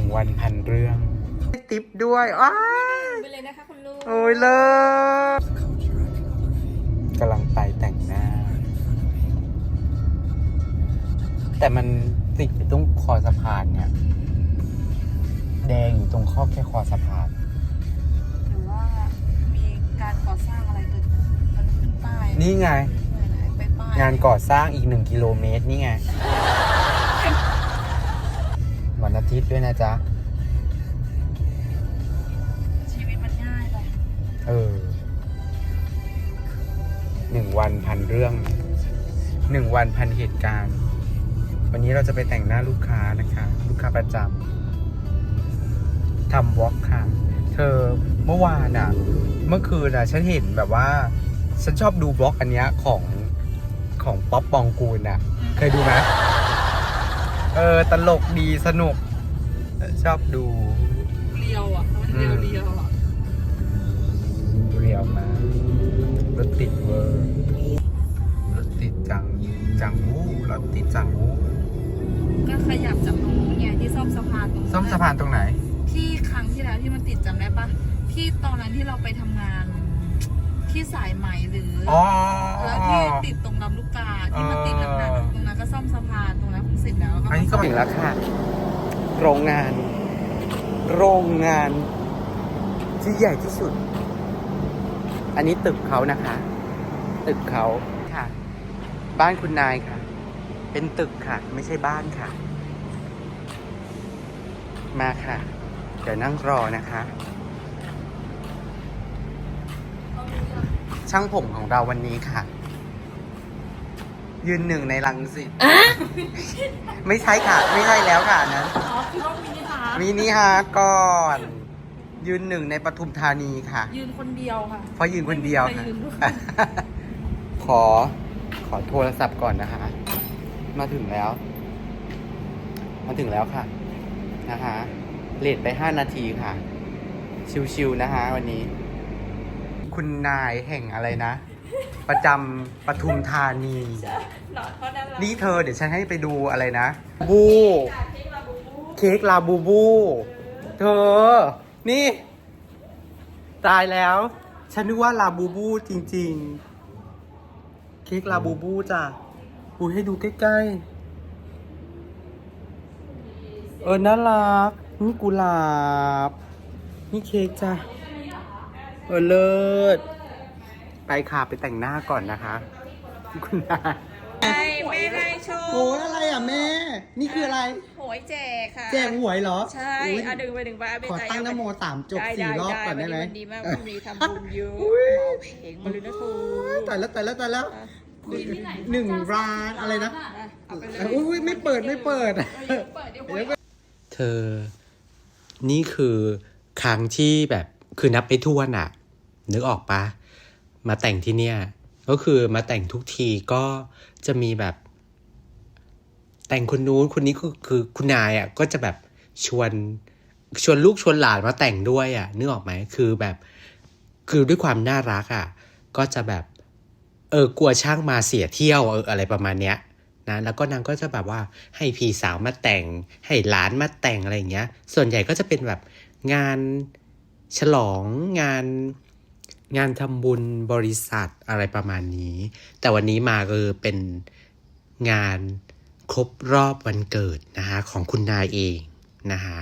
นึ่งวันพันเรื่องติปด้วยอ้ายไปเลยนะคะคุณลูกโอ้ยเลิศกำลังไปแต่งหน้า แต่มันติดอยู่ตรงคอสะพานเนี่ย แดงอยู่ตรงข้อแค่คอสะพาน หรือว่ามีการก่อสร้างอะไรเกิดขึ้นมันขึ้นป้ายนี่ไงไหนๆไปป้ายงานก่อสร้างอีกหนึ่งกิโลเมตรนี่ไงวันอา ทิตย์ด้วยนะจ๊ะ ชีวิตมันง่ายไปเออหนึ่งวันพันเรื่องหนึ่งวันพันเหตุการณ์ วันนี้เราจะไปแต่งหน้าลูกค้านะคะ ลูกค้าประจำทำวอล์กค่ะ เธอเมื่อวานอะเมื่อคืนอะฉันเห็นแบบว่า ฉันชอบดูวอล์กอันเนี้ยของของป๊อปปองกูลอะเคยดูไหมเออ ตลกดีสนุก ชอบดูเรียวอะมันเรียวเรียวอะเรียวมากรถติดเวอร์รถติดจังจังวู้รถติดจังวู้ก็ขยับจากตรงนู้นไงที่ซ่อมสะพานตรงซ่อมสะพานตรงไหน ที่ครั้งที่แล้วที่มันติดจำได้ปะที่ตอนนั้นที่เราไปทำงาน ที่สายไหมหรือออ๋อ แล้วที่ติดตรงลำลูกกาที่มันติดหนักๆตรงนั้นก็ซ่อมสะพานตรงนั้นคงเสร็จแล้วแล้วก็อันนี้ก็ถึงแล้วค่ะ โรงงาน โรงงานที่ใหญ่ที่สุด อันนี้ตึกเขานะคะ ตึกเขาค่ะ บ้านคุณนายค่ะ เป็นตึกค่ะ ไม่ใช่บ้านค่ะ มาค่ะ เดี๋ยวนั่งรอนะคะ ช่างผมของเราวันนี้ค่ะ ยืนหนึ่งในลังสิตไม่ใช่ค่ะ ไม่ใช่แล้วค่ะอันนั้นอ๋อคือว่ามินิฮาร์ทมินิฮาร์ทก่อน ยืนหนึ่งในปทุมธานีค่ะ ยืนคนเดียวค่ะ เพราะยืนคนเดียวค่ะ ไม่ยืนด้วย ขอขอโทรศัพท์ก่อนนะคะ มาถึงแล้ว มาถึงแล้วค่ะ นะคะเลทไปห้านาทีค่ะ ชิวๆนะคะวันนี้ คุณนายแห่งอะไรนะ ประจำปทุมธานี หลอดเขาดังนี่เธอเดี๋ยวฉันให้ไปดูอะไรนะบูเค้กลาบูบู เธอ นี่ ตายแล้ว ฉันนึกว่าลาบูบูจริง ๆ เค้กลาบูบูจ้ะอุ้ยให้ดูใกล้ ๆ เออ น่ารัก นี่กุหลาบ นี่เค้กจ้ะ เออ เลิศ ไปค่ะไปแต่งหน้าก่อนนะคะ คุณนายให้แม่ให้โชโอ้ว์ยอะไรอะแม่ นี่คืออะไร หวยแจกค่ะแจกหวยเหรอใช่อุ๊ยเอาดึงไปดึงไปเอาไปขอตั้งนโมสามจบได้สี่ได้รอบก่อนได้ไหมวันนี้วันดีมากวันนี้ทำบุญเยอะอุ๊ยเอาเพลงมาเลยนะทูแต่แล้วแต่แล้วแต่แล้วหนึ่งร้านอะไรนะเอาไปเลยอุ้ยไม่เปิดไม่เปิดเปิดเดี๋ยวหวยเธอ นี่คือครั้งที่แบบคือนับไปทั่วนอะนึกออกปะ มาแต่งที่เนี่ย ก็คือมาแต่งทุกทีก็จะมีแบบ แต่งคนนู้นคนนี้คือคือคุณนายอะก็จะแบบชวนชวนลูกชวนหลานมาแต่งด้วยอะนึกออกไหมคือแบบ คือด้วยความน่ารักอะ ก็จะแบบ เออกลัวช่างมาเสียเที่ยวเอออะไรประมาณเนี้ยนะแล้วก็นางก็จะแบบว่าให้พี่สาวมาแต่ง ให้หลานมาแต่งอะไรอย่างเงี้ย ส่วนใหญ่ก็จะเป็นแบบงานฉลองงาน งานทำบุญบริษัทอะไรประมาณนี้ แต่วันนี้มาก็คือเป็นงานครบรอบวันเกิดนะคะของคุณนายเองนะคะ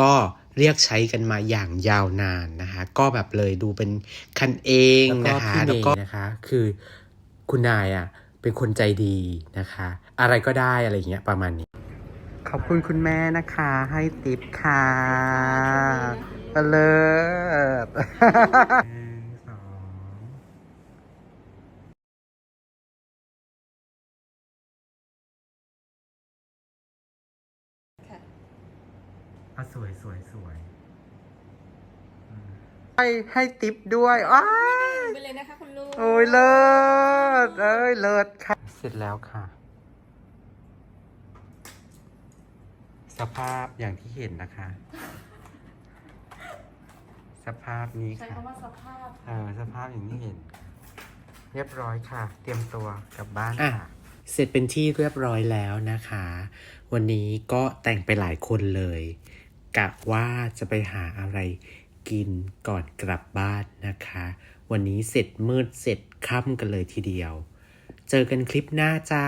ก็เรียกใช้กันมาอย่างยาวนานนะคะก็แบบเลยดูเป็นคันเองนะคะแล้วก็นะคะคือคุณนายอะเป็นคนใจดีนะคะ อะไรก็ได้อะไรอย่างเงี้ยประมาณนี้ ขอบคุณคุณแม่นะคะ ให้ติปค่ะเลิศสอง อะสวยสวยสวยให้ให้ติปด้วยอ้ายไปเลยนะคะคุณลูกโอ้ยเลิศเอ้ยเลิศค่ะ เสร็จแล้วค่ะ สภาพอย่างที่เห็นนะคะ สภาพนี้ใช้ค่ะ คำว่าสภาพ เออสภาพอย่างที่เห็น เรียบร้อยค่ะ เตรียมตัวกลับบ้านค่ะ เสร็จเป็นที่เรียบร้อยแล้วนะคะ วันนี้ก็แต่งไปหลายคนเลย กะว่าจะไปหาอะไรกินก่อนกลับบ้านนะคะ วันนี้เสร็จมืดเสร็จค่ำกันเลยทีเดียว เจอกันคลิปหน้าจ้า